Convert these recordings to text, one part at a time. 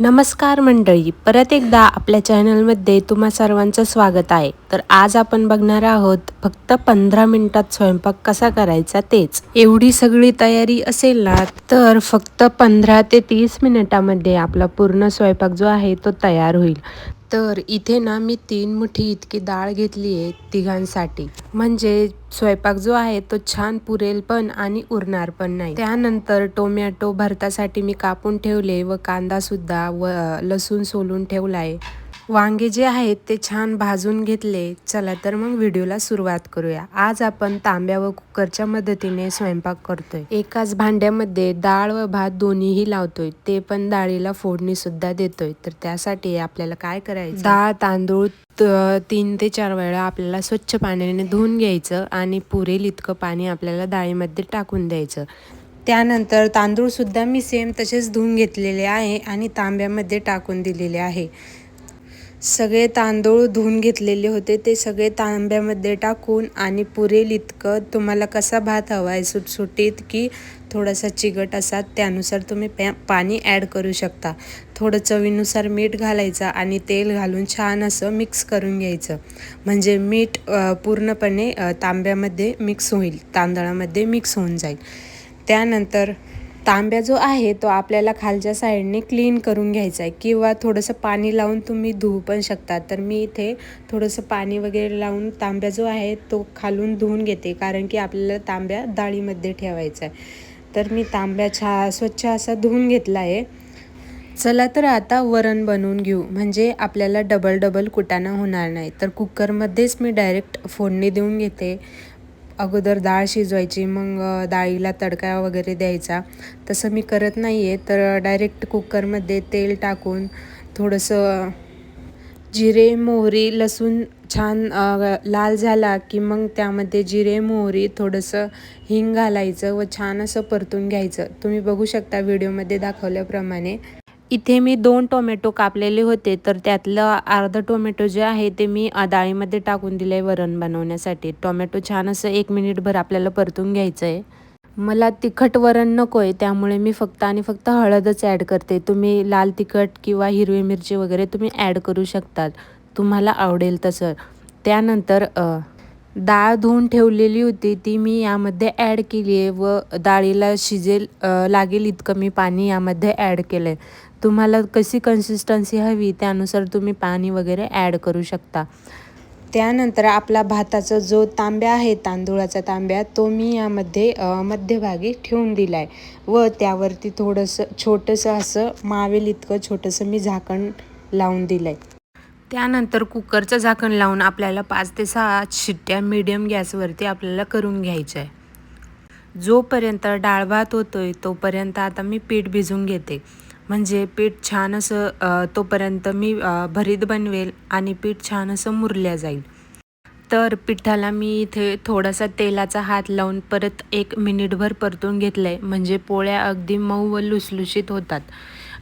नमस्कार मंडळी परत एकदा आपल्या चॅनलमध्ये तुम्हा सर्वांचं स्वागत आहे. तर आज आपण बघणार आहोत फक्त पंधरा मिनिटात स्वयंपाक कसा करायचा तेच. एवढी सगळी तयारी असेल ना तर फक्त पंधरा ते तीस मिनिटामध्ये आपला पूर्ण स्वयंपाक जो आहे तो तयार होईल. तर इथे ना मी तीन मुठी इतकी डाळ घेतली आहे तिघांसाठी. म्हणजे स्वयंपाक जो आहे तो छान पुरेल पण आणि उरणार पण नाही. त्यानंतर टोमॅटो भरतासाठी मी कापून ठेवले व कांदा सुद्धा व लसूण सोलून ठेवला आहे वांगे जे आहेत ते छान भाजून घेतले. चला तर मग व्हिडिओला सुरुवात करूया. आज आपण तांब्या व कुकरच्या मदतीने स्वयंपाक करतोय. एकाच भांड्यामध्ये डाळ व भात दोन्हीही लावतोय. ते पण डाळीला फोडणी सुद्धा देतोय. तर त्यासाठी आपल्याला काय करायचं? डाळ तांदूळ तीन ते चार वेळा आपल्याला स्वच्छ पाण्याने धुवून घ्यायचं आणि पुरेल इतकं पाणी आपल्याला डाळीमध्ये टाकून द्यायचं. त्यानंतर तांदूळसुद्धा मी सेम तसेच धुवून घेतलेले आहे आणि तांब्यामध्ये टाकून दिलेले आहे. सगळे तांदूळ धुवून घेतलेले होते. ते सगळे तांब्यामध्ये टाकून आणि पुरेल इतकं. तुम्हाला कसा भात हवा आहे? सुटसुटीत की थोडासा चिकट असा? त्यानुसार तुम्ही पॅ पाणी ॲड करू शकता. थोडं चवीनुसार मीठ घालायचं आणि तेल घालून छान असं मिक्स करून घ्यायचं. म्हणजे मीठ पूर्णपणे तांब्यामध्ये मिक्स होईल. तांदळामध्ये मिक्स होऊन जाईल. त्यानंतर तांब्या जो आहे तो आपल्याला खालच्या साईडने क्लीन करून घ्यायचा आहे. किंवा थोडंसं पाणी लावून तुम्ही धुवू पण शकता. तर मी इथे थोडंसं पाणी वगैरे लावून तांब्या जो आहे तो खालून धुवून घेते. कारण की आपल्याला तांब्या डाळीमध्ये ठेवायचा आहे. तर मी तांब्या छा स्वच्छ असा धुवून घेतला आहे. चला तर आता वरण बनवून घेऊ. म्हणजे आपल्याला डबल डबल कुटाणा होणार नाही. तर कुकरमध्येच मी डायरेक्ट फोडणी देऊन घेते. अगोदर डाळ शिजवायची मग डाळीला तडका वगैरे द्यायचा. तसं मी करत नाही आहे तर डायरेक्ट कुकरमध्ये तेल टाकून थोडंसं जिरे मोहरी लसूण छान लाल झाला की मग त्यामध्ये जिरे मोहरी थोडंसं हिंग घालायचं व छान असं परतून घ्यायचं. तुम्ही बघू शकता व्हिडिओमध्ये दाखवल्याप्रमाणे. इथे मी दोन टोमॅटो कापलेले होते तर त्यातलं अर्धं टोमॅटो जे आहे ते मी डाळीमध्ये टाकून दिलं आहे वरण बनवण्यासाठी. टोमॅटो छान असं एक मिनिटभर आपल्याला परतून घ्यायचं आहे मला तिखट वरण नको आहे त्यामुळे मी फक्त आणि फक्त हळदच ॲड करते. तुम्ही लाल तिखट किंवा हिरवी मिरची वगैरे तुम्ही ॲड करू शकतात तुम्हाला आवडेल तसं. त्यानंतर डाळ धुवून ठेवलेली होती ती मी यामध्ये ॲड केली आहे व डाळीला शिजेल लागेल इतकं मी पाणी यामध्ये ॲड केलं आहे तुम्हाला कशी कन्सिस्टन्सी हवी त्यानुसार तुम्ही पाणी वगैरे ॲड करू शकता. त्यानंतर आपला भाताचा जो तांब्या आहे तांदूळाचा तांब्या तो मी यामध्ये मध्यभागी ठेवून दिला आहे व त्यावरती थोडंसं छोटंसं असं मावेल इतकं छोटंसं मी झाकण लावून दिलं आहे त्यानंतर कुकरचं झाकण लावून आपल्याला पाच ते सहा शिट्ट्या मीडियम गॅसवरती आपल्याला करून घ्यायचं आहे जोपर्यंत डाळ भात होतोय तोपर्यंत आता मी पीठ भिजून घेते. म्हणजे पीठ छान असं तोपर्यंत मी भरीत बनवेल आणि पीठ छान असं मुरल्या जाईल. तर पिठाला मी इथे थोडासा तेलाचा हात लावून परत एक मिनिटभर परतून घेतलं आहे म्हणजे पोळ्या अगदी मऊ व लुसलुशीत होतात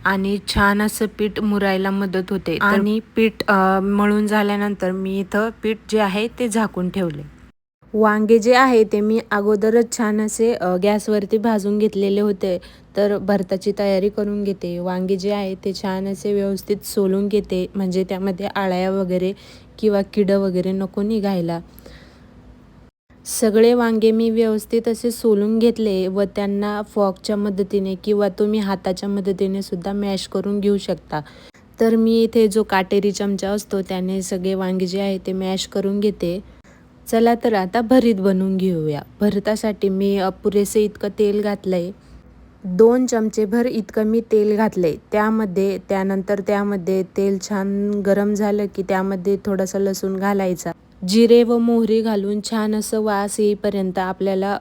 आणि छान असं पीठ मुरायला मदत होते. आणि पीठ मळून झाल्यानंतर मी इथं पीठ जे आहे ते झाकून ठेवले. वांगे जे आहे ते मी अगोदरच छान असे गॅसवरती भाजून घेतलेले होते. तर भरताची तयारी करून घेते. वांगे जे आहे ते छान असे व्यवस्थित सोलून घेते. म्हणजे त्यामध्ये आळ्या वगैरे किंवा किडं वगैरे नको निघायला. सगळे वांगे मी व्यवस्थित असे सोलून घेतले व त्यांना फॉकच्या मदतीने किंवा तुम्ही हाताच्या मदतीने सुद्धा मॅश करून घेऊ शकता. तर मी इथे जो काटेरी चमचा असतो त्याने सगळे वांगे जे आहे ते मॅश करून घेते. चला तर आता भरीत बनवून घेऊया. भरतासाठी मी पुरेसे इतकं तेल घातलं आहे दोन चमचेभर इतकं मी तेल घातलं आहे त्यामध्ये त्यानंतर त्यामध्ये तेल छान गरम झालं की त्यामध्ये थोडंसं लसूण घालायचा. जिरे व मोहरी घालून छान असं वास येईपर्यंत आपल्याला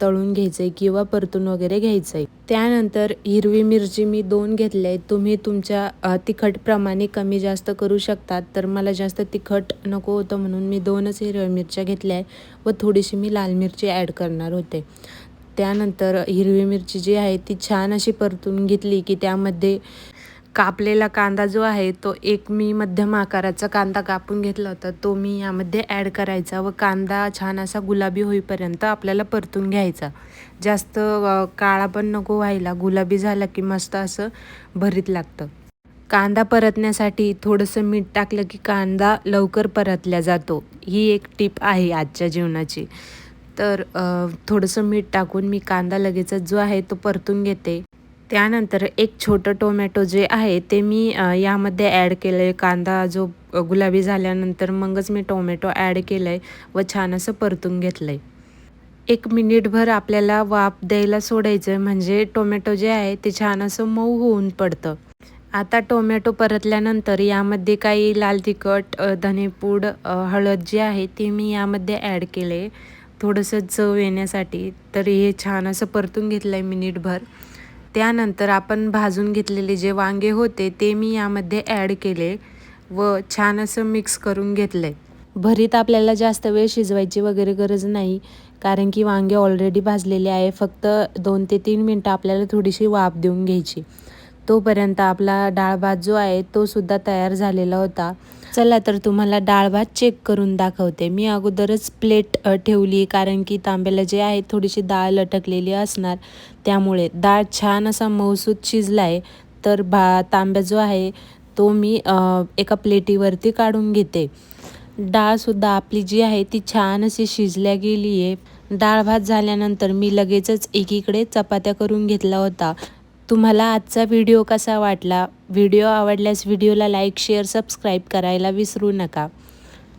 तळून घ्यायचं आहे किंवा परतून वगैरे घ्यायचं आहे त्यानंतर हिरवी मिरची मी दोन घेतले तुम्ही तुमच्या तिखटप्रमाणे कमी जास्त करू शकतात. तर मला जास्त तिखट नको होतं म्हणून मी दोनच हिरव्या मिरच्या घेतल्या आहे व थोडीशी मी लाल मिरची ॲड करणार होते. त्यानंतर हिरवी मिरची जी आहे ती छान अशी परतून घेतली की त्यामध्ये कापलेला कांदा जो आहे तो एक मी मध्यम आकाराचा कांदा कापून घेतला होता. तो मी यामध्ये ॲड करायचा व कांदा छान असा गुलाबी होईपर्यंत आपल्याला परतून घ्यायचा. जास्त काळा पण नको व्हायला गुलाबी झाला की मस्त असं भरीत लागतं. कांदा परतण्यासाठी थोडंसं मीठ टाकलं की कांदा लवकर परतल्या जातो. ही एक टीप आहे आजच्या जीवनाची. तर थोडंसं मीठ टाकून मी कांदा लगेचच जो आहे तो परतून घेते. त्यानंतर एक छोटं टोमॅटो जे आहे ते मी यामध्ये ॲड केलं आहे कांदा जो गुलाबी झाल्यानंतर मगच मी टोमॅटो ॲड केलं आहे व छान असं परतून घेतलं आहे एक मिनिटभर आपल्याला वाफ द्यायला सोडायचं आहे म्हणजे टोमॅटो जे आहे ते छान असं मऊ होऊन पडतं. आता टोमॅटो परतल्यानंतर यामध्ये काही लाल तिखट धनेपूड हळद जी आहे ती मी यामध्ये ॲड केले थोडंसं चव येण्यासाठी तर हे छान असं परतून घेतलं आहे मिनिटभर. त्यानंतर आपण भाजून घेतलेले जे वांगे होते ते मी यामध्ये ॲड केले व छान असं मिक्स करून घेतलं आहे भरीत आपल्याला जास्त वेळ शिजवायची वगैरे गरज नाही कारण की वांगे ऑलरेडी भाजलेले आहे. फक्त दोन ते तीन मिनटं आपल्याला थोडीशी वाफ देऊन घ्यायची. तोपर्यंत आपला डाळ भात जो आहे तो सुद्धा तयार झालेला होता. चला तर तुम्हाला डाळ भात चेक करून दाखवते. मी अगोदरच प्लेट ठेवली कारण की तांब्याला जे आहे थोडीशी डाळ लटकलेली असणार. त्यामुळे डाळ छान असा मऊसूद शिजला आहे तर भा तांब्या जो आहे तो मी एका प्लेटीवरती काढून घेते. डाळसुद्धा आपली जी आहे ती छान अशी शिजल्या गेली आहे डाळ भात झाल्यानंतर मी लगेचच एकीकडे चपात्या करून घेतला होता. तुम्हाला आजचा व्हिडिओ कसा वाटला? व्हिडिओ आवडल्यास व्हिडिओला लाईक शेअर सबस्क्राईब करायला विसरू नका.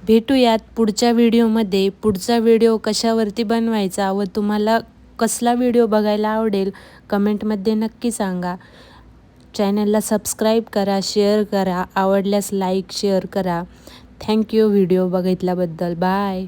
भेटूयात पुढच्या व्हिडिओमध्ये. पुढचा व्हिडिओ कशावरती बनवायचा व तुम्हाला कसला व्हिडिओ बघायला आवडेल कमेंटमध्ये नक्की सांगा. चॅनलला सबस्क्राईब करा शेअर करा आवडल्यास लाईक शेअर करा. थँक्यू व्हिडिओ बघितल्याबद्दल. बाय.